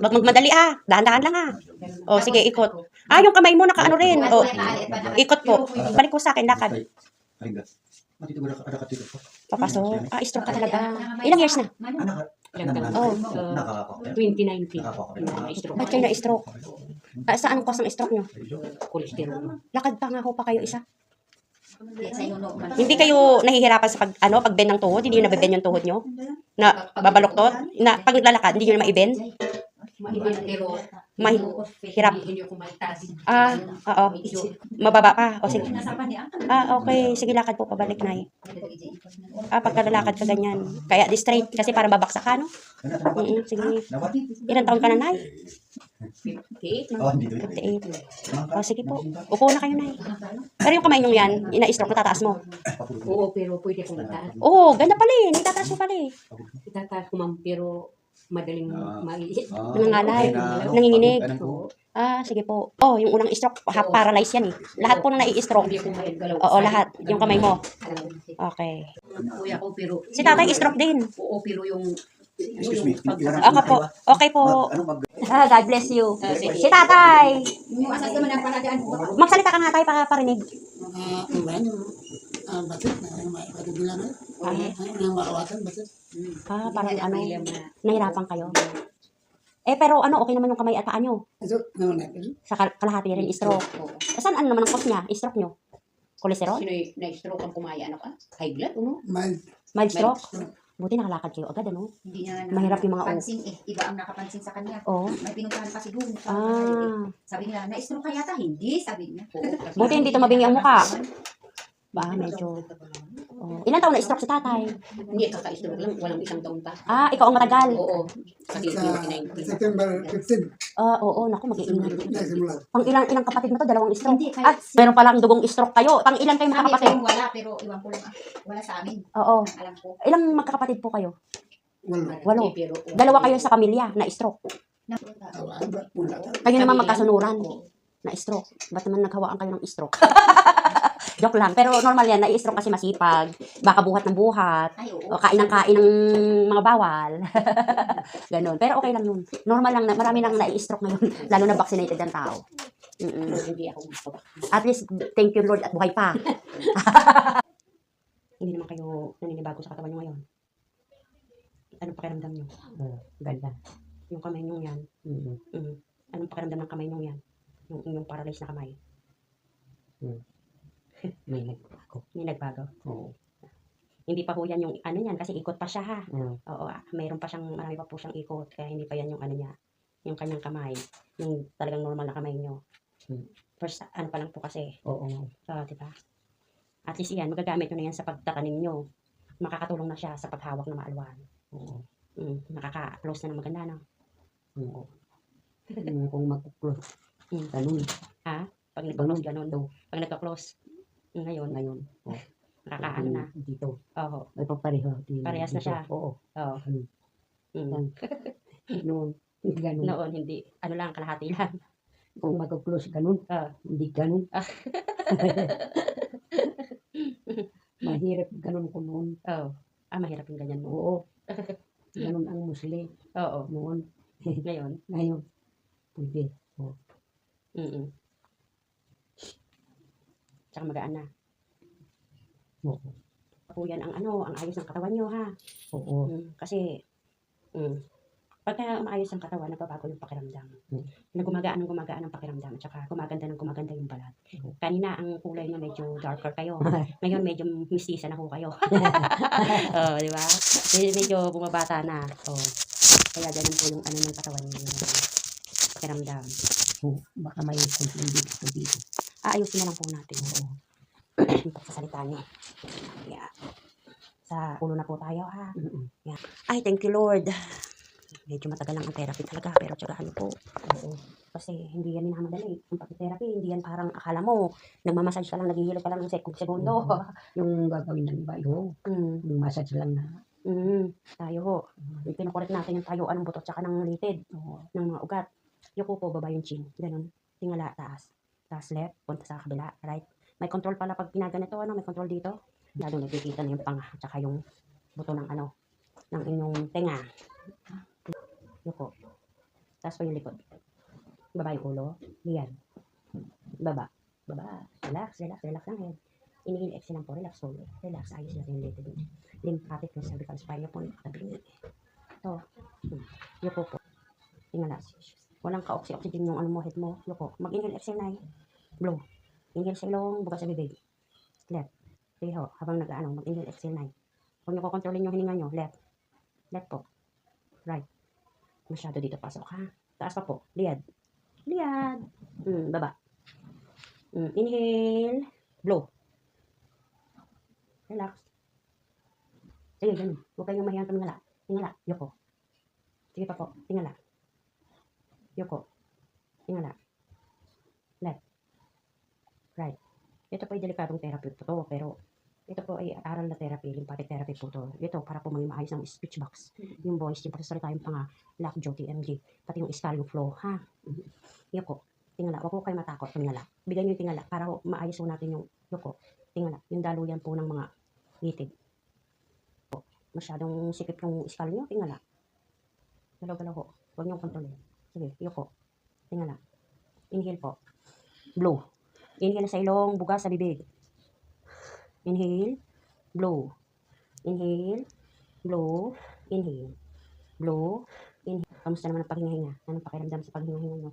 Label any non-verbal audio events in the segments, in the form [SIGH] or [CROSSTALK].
Wag magmadali ah. Dahan-dahan lang ah. O, sige, ikot. Ah, yung kamay mo nakaano rin. O, ikot po. Balik ko sa akin, lakad. Papasok. Ah, stroke ka talaga. Ilang years na? Oh. Nakaka. 2019. Nakaka. Na-stroke. Ba't kayo na-stroke? Ah, saan ang cause ng stroke nyo? Cholesterol. Lakad pa nga ho pa kayo isa. Hindi Hindi kayo nahihirapan sa pag, ano, pag-bend ng tuhod? Hindi nyo nabibend yung tuhod nyo? Na babaloktot? Na pag naglalakad, hindi nyo na maibend? May, hirap. Ah, oo. Medyo Mababa pa. O sige. Ah, okay. Sige, lakad po pabalik na Ah, pagka lalakad ka ganyan. Kaya di straight kasi parang babaksak ka, no? Mm sige. Ilan taon ka na, Nay? 58. Oh, dito. 58. O sige po. Upo na kayo, Nay. Pero yung kamay nyo yan, ina-stroke, natataas mo. Oo, pero pwede akong itaas. Oo, ganda pala eh. Natataas mo pala eh. Itataas ko ma'am, pero madaling Ah. maiisip. [LAUGHS] Nangangalay. Nanginginig. Ah, sige po. Oh, yung unang stroke, half paralyzed yan eh. Lahat po na nai-stroke. Oo, lahat. Yung kamay mo. Okay. Kuya ko, pero... Si tatay stroke din. Oo, pero yung... Excuse me. Okay po. Okay po. Ano mag Ah, God bless you. Ah, sige. Si tatay. Yung asas naman ang paladaan ko. Magsalita ka nga tayo para parinig. mga ulan, ah, basit, na may katubilan na. Ah. Ang marawatan, basit. Ah, parang ano, nahirapan kayo. Eh, pero ano, okay naman yung kamay at paa nyo. Ito, naman natin. Sa kal- kalahati rin, stroke. Oo. Saan ano naman ang cause niya? Stroke nyo? Kolesterol? Sino yung na-stroke ang kumaya, ano ka? High blood, ano? Mild. Mild stroke? Buti nakalakad kayo agad, ano? Hindi niya Mahirap yung mga Pansin eh. Iba ang nakapansin sa kanya. Oo. May pinuntahan pa si Doon. Ah, Sabi nila, na-stroke ka yata? Hindi, sabi niya. Oo. buti hindi tumabingi ang mukha. Ba, medyo. Oh. Ilan taon na stroke si tatay? Hindi, kaka-stroke lang. Walang isang taon pa. Ah, ikaw ang matagal. Oo. Kasi Sa 2019. September 15, Ah, oo, naku, mag-iingat. nagsimula. Pang ilang ilang kapatid mo to? Dalawang stroke. Hindi, kaya- Ah, meron palang dugong stroke kayo. Pang ilan kayo Sabi magkakapatid? wala, pero iwan ko lang. ah. Wala sa amin. Oo. Ang alam ko. Ilang magkakapatid po kayo? Walo. Walo. Pero, Dalawa kayo sa pamilya na stroke. Tawa, wala. Kayo naman magkasunuran na stroke. Ba't naman naghawaan kayo ng stroke? [LAUGHS] Joke lang. Pero normal yan. Na-stroke kasi masipag. Baka buhat ng buhat. Ay, oo. O kain ng kain ng mga bawal. [LAUGHS] Ganon. Pero okay lang yun. Normal lang. na Marami nang na-stroke ngayon. [LAUGHS] Lalo na vaccinated ang tao. Mm-mm. hindi ako gusto. At least, thank you Lord at buhay pa. [LAUGHS] Hindi naman kayo naninibago sa katawan nyo ngayon. Anong pakiramdam nyo? Oo, ganda. Yung kamay nyo yan. Mm. Mm. Anong pakiramdam ng kamay nyo yan? Yung inyong paralyzed na kamay. [LAUGHS] May nagbago. Hindi nagbago. Oo. Hindi pa ho yan yung ano yan kasi ikot pa siya ha. Mm. Oo, ah, mayroon pa siyang, marami pa po siyang ikot. Kaya hindi pa yan yung ano niya. Yung kanyang kamay. Yung talagang normal na kamay nyo. Hmm. First, ano pa lang po kasi. Oo. So, di ba? At least yan, magagamit nyo na yan sa pagtatanim nyo. Makakatulong na siya sa paghawak ng maalwan. Oo. Mm, nakaka-close na ng maganda, no? Oo. Yung kung mag-close. Mm. Ganun. Pag nag-close, ganun. Pag nagka-close, ngayon, Ngayon. nakakaano na. Dito. Oo. May papareho. Di- Parehas na dito. siya. Oo. Oo. Ganun. Mm. [LAUGHS] Noon. Ganun. Noon, hindi. Ano lang, kalahati lang. Kung mag-close ganun. Ah. Hindi ganun. Ah. [LAUGHS] Mahirap ganun ko noon. Oo. Ah, mahirap yung ganyan. Oo. [LAUGHS] Ganun ang musli Oo. noon. Ngayon. Ngayon. Pwede. Mm Tsaka magaan na. Oo. Po yan ang ano, ang ayos ng katawan nyo, ha? Oo. Mm, kasi, mm, pagka maayos ang katawan, nagbabago yung pakiramdam. Mm. Na gumagaan ng gumagaan ang pakiramdam, at saka gumaganda ng gumaganda yung balat. Mm. Kanina, ang kulay nyo medyo darker kayo. [LAUGHS] Ngayon, medyo mistisa na ho kayo. [LAUGHS] [LAUGHS] oh, di ba? Medyo, bumabata na. Oh. Kaya ganun po yung ano ng katawan nyo. Pakiramdam. Oo. Baka may konflikt dito dito. Aayusin na lang po natin. Oo. Yung pagsasalita nyo. Yeah. Sa ulo na po tayo, ha? Mm-mm. Ay, thank you, Lord. Medyo matagal lang ang therapy talaga, pero tsagahan po. Oo. Kasi hindi yan minamadali. Ang pag-therapy, hindi yan parang akala mo, nagmamassage ka lang, naghihilo ka lang ng sek- segundo. Yung gagawin ng iba, yung, Mm, yung massage lang na. mm, tayo ho. Yung Pinukorek natin yung tayuan ng buto tsaka ng litid Oo. ng mga ugat. Yung po, baba yung chin. Ganun. Tingala, taas. Taas left, punta sa kabila, right. May control pala pag ginaganito, ano, may control dito. Lalo nagkikita na yung panga, tsaka yung buto ng ano, ng inyong tenga. Taas po yung likod. Baba yung ulo. Yan. Baba. Baba. Relax, relax, relax lang head. Inhale, exhale lang po. Relax po. Relax. Ayos natin yung little bit. Lymphatic yung cervical spine po. Nakatabi. Ito. Hmm. Yuko po. Tingala. Walang ka-oxy-oxygen yung ano mo, head mo. Yuko. Mag-inhale, exhale na Blow. Inhale sa ilong, bukas sa bibig. Left. Sige ho. Habang nag-ano, mag-inhale, exhale na Huwag niyo ko kontrolin yung hininga niyo. Left. Left po. Right. Masyado dito pasok ha. Taas pa po. Liad. Liad. Hmm, baba. Hmm, inhale. Blow. Relax. Sige, ganun. Huwag kayong mahiyang tumingala. Tingala. Yoko. Sige pa po. Tingala. Yoko. Tingala. Right. Ito po ay delikadong therapy po to, pero ito po ay aral na therapy, lymphatic therapy po to. Ito para po maging maayos ang speech box. Yung voice, yung pagsasalita yung panga, lock, joti, MG, pati yung iskal, yung flow, ha? Mhm. Yoko. Tingala. Huwag po kayo matakot. Tingala. Bigyan niyo yung tingala para ho, maayos po natin yung yoko. Tingala. Yung daluyan po ng mga nitid. Po. Masyadong sikip yung iskal niyo. Tingala. Galaw-galaw ho. Huwag niyong kontrolin. Sige. Yoko. Tingala. Inhale po. Blow. Inhale sa ilong, bugas sa bibig. Inhale, blow. Inhale, blow, inhale. Blow, inhale. Kamusta naman ang paghinga-hinga? Anong pakiramdam sa paghinga-hinga nyo?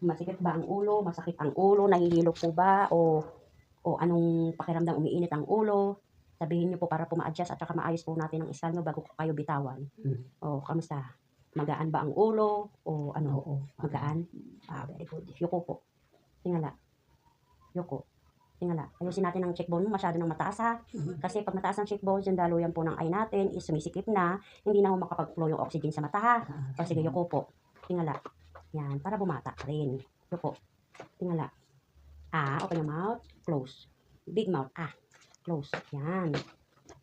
Masikip ba ang ulo? Masakit ang ulo? Nahihilo po ba? O, o anong pakiramdam umiinit ang ulo? Sabihin nyo po para po ma-adjust at saka maayos po natin ang iskal nyo bago ko kayo bitawan. Mm. O, kamusta? Magaan ba ang ulo? O ano? Oo. Magaan? Ah, very good. Yuko po. Tingala. Yuko. Tingala. Ayusin natin ang cheekbone mo. Masyado nang mataas ha. Kasi pag mataas ang cheekbone, yung daluyan po ng eye natin is sumisikip na. Hindi na ho makapag-flow yung oxygen sa mata ha. O sige, yuko po. Tingala. Yan. Para bumata ka rin. Yuko. Tingala. Ah, open your mouth. Close. Big mouth. Ah. Close. Yan.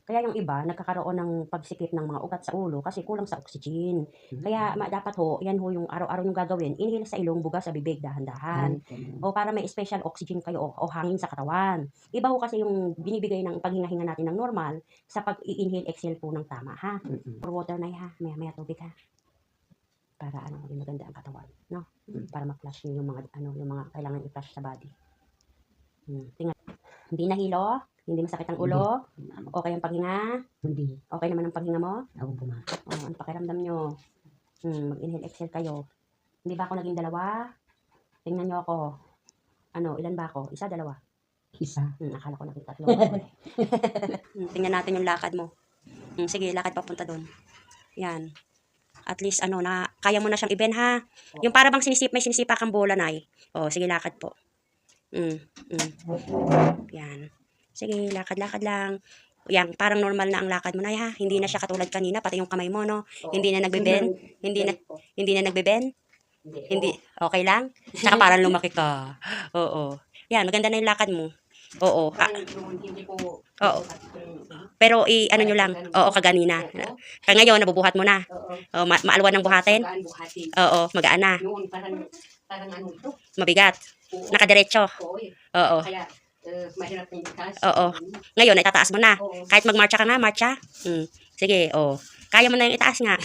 Kaya yung iba, nagkakaroon ng pagsikip ng mga ugat sa ulo kasi kulang sa oxygen. Kaya ma, dapat ho, yan ho yung araw-araw yung gagawin. Inhale sa ilong, buga sa bibig, dahan-dahan. O para may special oxygen kayo o, o hangin sa katawan. Iba ho kasi yung binibigay ng paghinga-hinga natin ng normal sa pag-i-inhale, exhale po ng tama, ha? For water na ha, maya-maya tubig ha. Para ano, maging maganda ang katawan, no? Para ma-flush niyo yung mga, ano, yung mga kailangan i-flush sa body. Hmm. Tingnan. Hindi nahilo, hindi masakit ang ulo, okay ang paghinga, Hindi. okay naman ang paghinga mo, Ako buma. Oh, ano pakiramdam nyo? Hmm, mag-inhale, exhale kayo. Hindi ba ako naging dalawa? Tingnan nyo ako. Ano, ilan ba ako? Isa, dalawa? Isa. Hmm, akala ko naging tatlo. [LAUGHS] hmm, tingnan natin yung lakad mo. Hmm, sige, lakad papunta doon. Yan. At least, ano, na, kaya mo na siyang i-bend, ha? Yung para bang sinisip, may sinisipa kang bola, Nay. Oh, sige, lakad po. Hmm, hmm. Yan. Sige, lakad-lakad lang. Yan, parang normal na ang lakad mo na, ha? Hindi na siya katulad kanina, pati yung kamay mo, no? Hindi na nagbe-bend. Hindi na, hindi na nagbe-bend. Hindi. Okay lang? Tsaka parang lumaki ka. Oo. Yan, maganda na yung lakad mo. Oo. Ah, oo. Pero i ano nyo lang. Oo, kaganina. Kaya ngayon, nabubuhat mo na. Oo, ma- maalwan ng buhatin. Oo, magaan na. Parang, ano. Mabigat. Nakadiretso. Oo, eh. Oo. Kaya, uh, mahirap yung taas. Oo. Ngayon, itataas mo na. Oo. Kahit magmarcha ka nga, marcha. Hmm. Sige, oo. Kaya mo na yung itaas nga.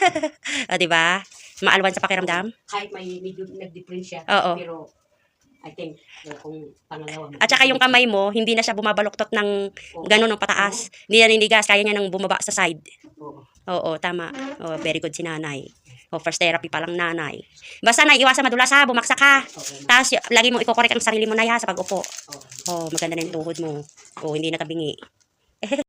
[LAUGHS] o, di ba? Maalwan sa pakiramdam. Kahit may medyo nag-difference siya. Oo. Pero, I think, uh, kung pangalawa. At saka yung kamay mo, hindi na siya bumabaluktot ng ganun ng pataas. Hindi na ninigas, kaya niya nang bumaba sa side. Oo. Oo, tama. Oh, very good si nanay. Oh, first therapy pa lang nanay. Basta na, iwasan madulas ha, bumaksak ka. Oo. Tapos, lagi mo ikokorek ang sarili mo na ha sa pag-upo. Oo. Oh, maganda na yung tuhod mo. Oh, hindi nakabingi. [LAUGHS]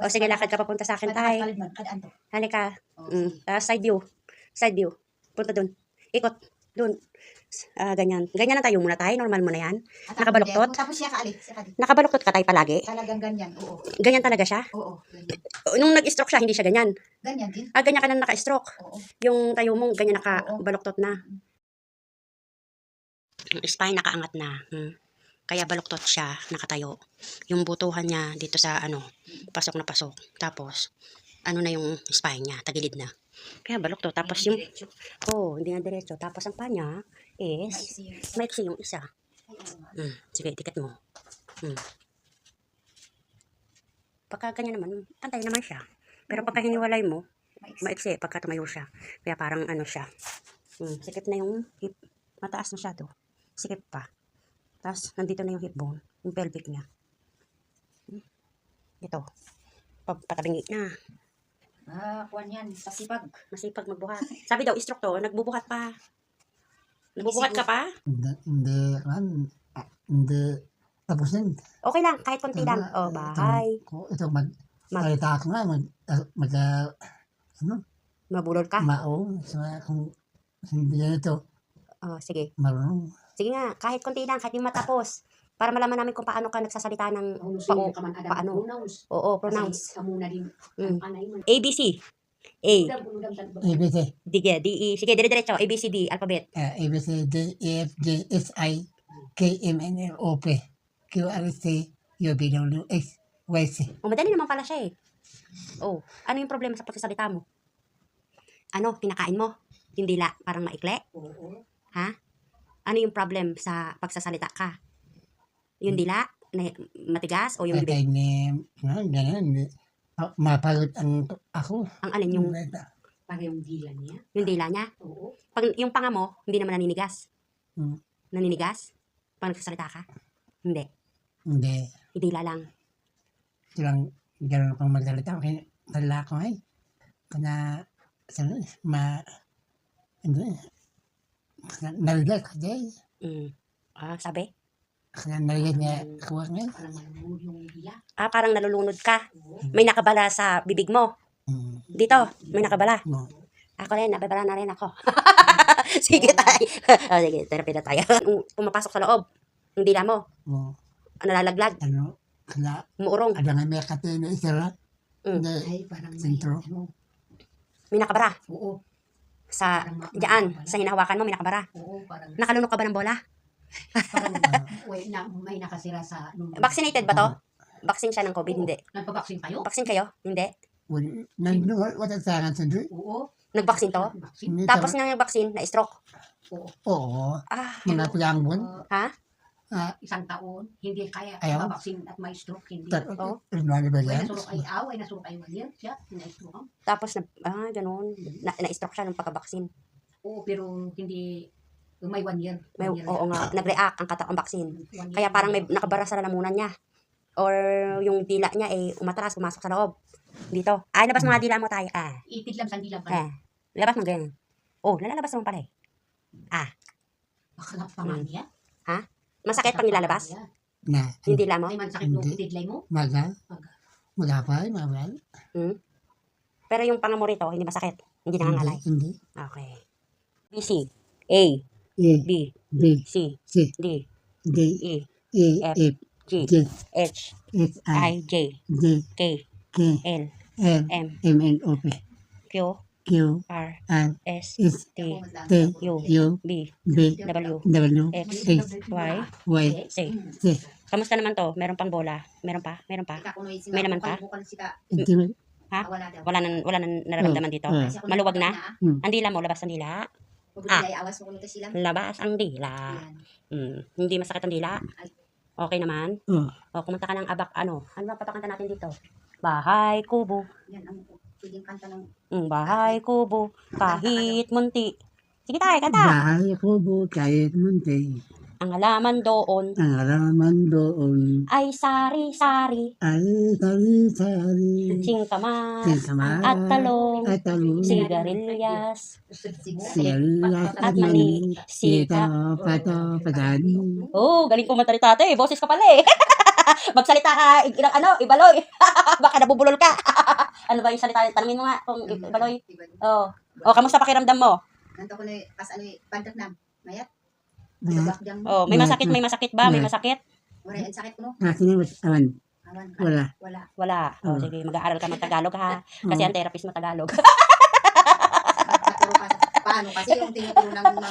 oh, sige, lakad ka papunta sa akin, tay. Halika. Oo. Mm. Ah, side view. Side view. Punta dun. Ikot. Dun. Ah, ganyan. Ganyan na tayo muna tayo. Normal mo na yan. At Nakabaluktot? din. Tapos siya kaalit. Siya kaalit. Nakabaluktot ka tayo palagi. Talagang ganyan. Oo. Ganyan talaga siya. Oo. Ganyan. Nung nag-stroke siya, hindi siya ganyan. Ganyan din. Ah, ganyan ka na naka-stroke. Oo. Yung tayo mo, ganyan nakabaluktot na. Yung spine nakaangat na. Hmm. Kaya baluktot siya, nakatayo. Yung butuhan niya dito sa ano, pasok na pasok. Tapos, ano na yung spine niya, tagilid na. Kaya baluktot. Tapos yung, oh, hindi na diretso. Tapos ang pa niya is, Maiksi yun. maiksi yung isa. Hmm. Sige, tikat mo. Hmm. Pagka ganyan naman, pantay naman siya. Pero pagka hiniwalay mo, maiksi pagka tumayo siya. Kaya parang ano siya. Hmm, sikip na yung hip. Mataas na siya to. Sikip pa. Tapos, nandito na yung hip bone. Yung pelvic niya. Hmm. Ito. Pa- Patabingi na. Ah, kuwan yan. Pasipag. Masipag magbuhat. Sabi daw, to, nagbubuhat pa. Nagbubuhat ka pa? Hindi, hindi, man, ah, hindi, tapos yun. Okay lang, kahit konti lang. Oh, bahay. Ito, ito mag, Mag- salita ako nga, mag, ah, mag, ah, ano, Mabulol ka. mao, sa kung hindi yan ito, Oh, sige. marunong. Sige nga, kahit konti lang, kahit yung matapos. Para malaman namin kung paano ka nagsasalita ng pao. Paano? Pronounce. Oo, pronounce. Kasi kamuna din. Mm. ABC. A. ABC, Dige, D, E. Sige, dire-diretso. A, B, C, D. Alphabet. ah, ABC, D, E, F, G, S, I, K, M, N, L, O, P, Q, R, S, T, U, V, W, X, Y, Z. O, madali naman pala siya eh. Oh, ano yung problema sa pagsasalita mo? Ano, kinakain mo? Yung dila, parang maikli? Oo. Ano yung problem sa pagsasalita ka? Yung dila, na, matigas? O yung bibig? Patay ni, ano, ganun, hindi. Ah, mapagod ang ako. Ang alin, yung, Para yung dila niya. yung dila niya? Oo. Pag, yung panga mo, hindi naman naninigas? Hmm. Naninigas? Pag nagsasalita ka? Hindi. Hindi. Yung dila lang. silang gano'n akong magsalita. Kaya tala ko ay. Kana, sana, ma, ano, narigat ka day. Mm. Ah, sabi? Narigat niya dila. Ah, parang nalulunod ka. Oo. May nakabala sa bibig mo. Mm, Dito, may nakabala. Ako rin, nababala na rin ako. [LAUGHS] sige tayo. oh, [LAUGHS] sige, therapy na tayo. Kung [LAUGHS] Pumapasok sa loob. Yung dila mo, Mo, nalalaglag, ano, kana, umuurong, ada nga may kate na isara. Mm. Hindi, Ay, parang may, Sentro. ano, may nakabara. oo. Sa, diyan, sa hinahawakan mo, may nakabara. Oo, parang, Nakalunok ka ba ng bola? Parang, [LAUGHS] Ah. wait, na, may nakasira sa, nung, Vaccinated ba to? Vaccine siya ng COVID? Hindi. Nagpabaksin kayo? Vaccine kayo? Hindi. wala, nandun, wala sa akin sa doon. Oo. Nag-vaccine to? Vaccine? Hindi, Tapos tama. nang vaccine, na-stroke. Oo. Oo, Ah, mga. Uh, ha? Ah, isang taon, hindi kaya Ayaw. mabaksin at may stroke, hindi. tar, Oo. ano ba Ay, yan? nasurok ay aw, ay nasurok ay walyan siya, na-stroke. Tapos, na, ah, ganun. Na, na-stroke siya ng pagka-vaccine. Oo, pero hindi, may one year. May, one year oo nga, nag-react ang kata ang vaccine. Kaya parang may nakabara sa lalamunan niya. Or yung dila niya eh umatras, pumasok sa loob. Dito. Ay, labas mo nga dila mo tayo. Ah, Ipid lang, sandi lang ah. Labas mo ganyan. Oh, nalalabas naman pala eh. Baka pangan niya. Masakit pag nilalabas? Na, Yung dila mo? Ay, man sakit nung Hindi. tidlay mo. maga, Maga. magapay, mabal. Pero yung panga mo rito, hindi masakit. Hindi Hindi, nangangalay. hindi. Okay. B, C. A, A, B, B, C, C, D, D, E, E, F, F, G, G, H, H, I, J, J, K, K, L, L, M, M, N, O, P, Q, Q, R, R, S, S, T, T, U, U, B, B, W, W, X, X, Y, Y, Z. Z. Kamusta naman to? Meron pang bola? Meron pa? Meron pa? May naman pa? Hindi, Ha? Wala nang wala nang nararamdaman dito. Ah. Kasi ako Maluwag na? ah. Hmm. Ang dila mo, labas ang dila. Huwag Ah. iawas mo kung ito sila. Labas ang dila. Mm. Hindi masakit ang dila. Okay naman. Oh. O, kumunta ka ng abak, ano? Ano ba papakanta natin dito? Bahay, kubo. Yan ang pwedeng kanta ng Mm, bahay, kubo. Kahit munti. Sige tayo, kanta. bahay ko bu kahit munti. Ang halaman doon Ang halaman doon ay sari-sari. ay sari-sari. Singkamas. Singkamas. At talong. At talong. Sigarilyas. Sirilas At mani. mani. Sita. Pato, patani. Oh, galing kumanta ni tate. Boses ka pala eh. [LAUGHS] Magsalita ka, i- ilang ano, ibaloy. [LAUGHS] Baka nabubulol ka. [LAUGHS] ano ba yung salita? Tanungin mo nga kung ibaloy. Oh. Oh, kamusta pakiramdam mo? Nanto ko na pas ano eh, pandak na. Mayat. Oh, may masakit, may masakit ba? May masakit? Wala ang sakit ko no. Akin yung awan. Awan. Wala. Wala. Wala. Oh, Oh. sige, mag-aaral ka mag-Tagalog ha. Kasi ang therapist mo Tagalog. [LAUGHS] Paano kasi yung tinuturo ng mga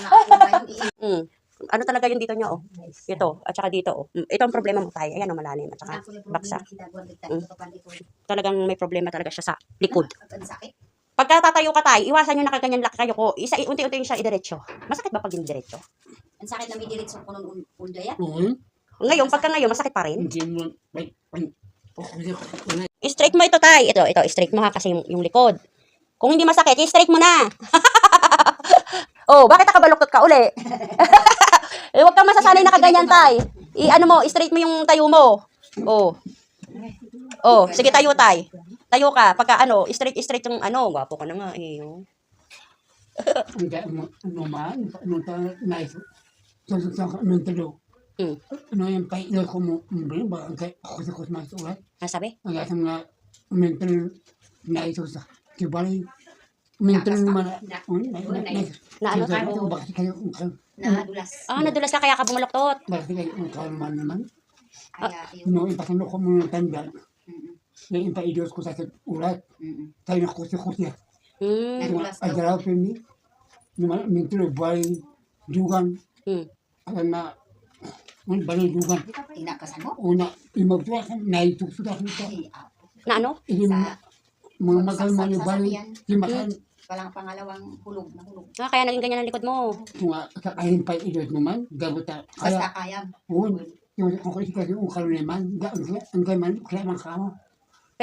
mm. Ano talaga yung dito nyo, oh? Ito, at saka dito, oh. Mm, Ito ang problema mo tayo. Ayan, oh, malalim. At saka, Ako yung baksa. problema kita buwan kita Mm. talagang may problema talaga siya sa likod. Ang sakit. Pagka tatayo ka tayo, iwasan nyo na kaganyan laki kayo ko. Isa, unti-unti yung siya idiretso. Masakit ba pag yung diretso? Ang sakit na may diretso ko nun unda yan. Oo. Ngayon, pagka ngayon, masakit pa rin. Hindi mo. Wait. Wala. I-straight mo ito, tay. Ito, ito, straight mo ha kasi yung, yung likod. Kung hindi masakit, i-straight mo na. [LAUGHS] oh, bakit nakabaluktot ka uli? [LAUGHS] eh, huwag kang masasanay na kaganyan, tay. I-ano mo, straight mo yung tayo mo. Oh. Oh, sige tayo, tay. Tayo ka. Pagka ano, straight, straight yung ano. Gwapo ka na nga eh. oh. [LAUGHS] Hindi, ano, ano man, ano tayo, nais, susunod ka, ano talo. Hmm. Ano yung pailo ko mo, ano ba, ang kay, ako sa kusmas ulat, Ano sabi? ang ating mga mental nais sa, kibali, mental naman, Na- Na ano? Kaya bakit kayo, Nadulas. Ah, nadulas ka kaya ka bumaluktot. bakit kayo, kung kalman naman, Kaya yun. no, ipakano ko muna tanda, Mm-mm. na ipaidos ko sa ulat, Mm-mm. tayo na kusi-kusi, Hmm. Nadulas daw. agaraw ko ni, naman, mental, bali, dugan, Hmm. alam na, ang bali dugan, Tinakasan mo? una, imagtuwa ka, naituksuda ko ito, Ay, ah, Na ano? Mga magal sa bali, di makan, Walang pangalawang hulog na hulog. Ah, kaya naging ganyan ang likod mo. tunga, kakain pa idot naman, gabuta, kaya, Basta kaya. un, yung kung kasi kasi karoon naman, ang ang gaman, kaya man kamo,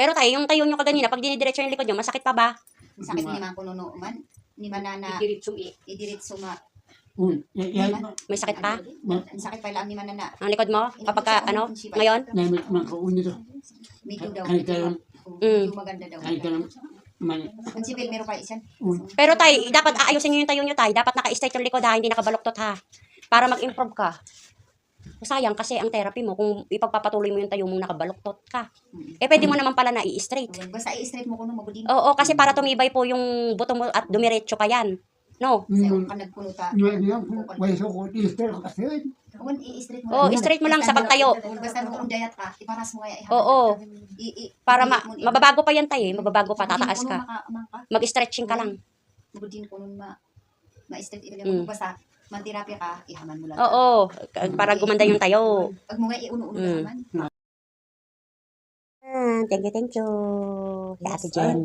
Pero tayo, yung tayo nyo kaganina, pag dinidiretso yung likod nyo, masakit pa ba? Sakit ni man kuno man. Ni man na na idiritso ma. un, yan, May sakit pa? Ang sakit pa lang ni man na na. Ang likod mo? Kapag ka, ano, ngayon? may mga kaun nito, Medyo daw. Kahit alam- ma- Mm. medyo maganda daw. kahit ka lang, man, Ang sibil meron pa isan. Pero tay, dapat aayusin nyo yung tayo nyo tay. Dapat naka-straight yung likod ha, hindi nakabaluktot ha. Para mag-improve ka. Sayang kasi ang therapy mo, kung ipagpapatuloy mo yung tayo mong nakabaluktot ka. Eh, pwede mo naman pala na i-straight. Basta i-straight mo kuno mabudin. Oo, kasi para tumibay po yung buto mo at dumiretso pa yan. No? Sa yung, ka nagpuno ta. yung, yung, wala so ko, ister kasi, Kung i-straight mo. Lang. straight mo lang sa pagtayo. Basta mo undayat ka, iparas mo kaya. Oo. Para ma- mababago pa yan tayo eh. Mababago pa, tataas ka. ka. Mag-stretching ka lang. Mabudin kuno ma ma-straight ibig Mm. mo basta mantirapya ka, ihaman mo lang. Oo, para gumanda yung tayo. Pag mo nga iuno-uno Mm. naman. Ah, thank you, thank you. Kay Ate Jen.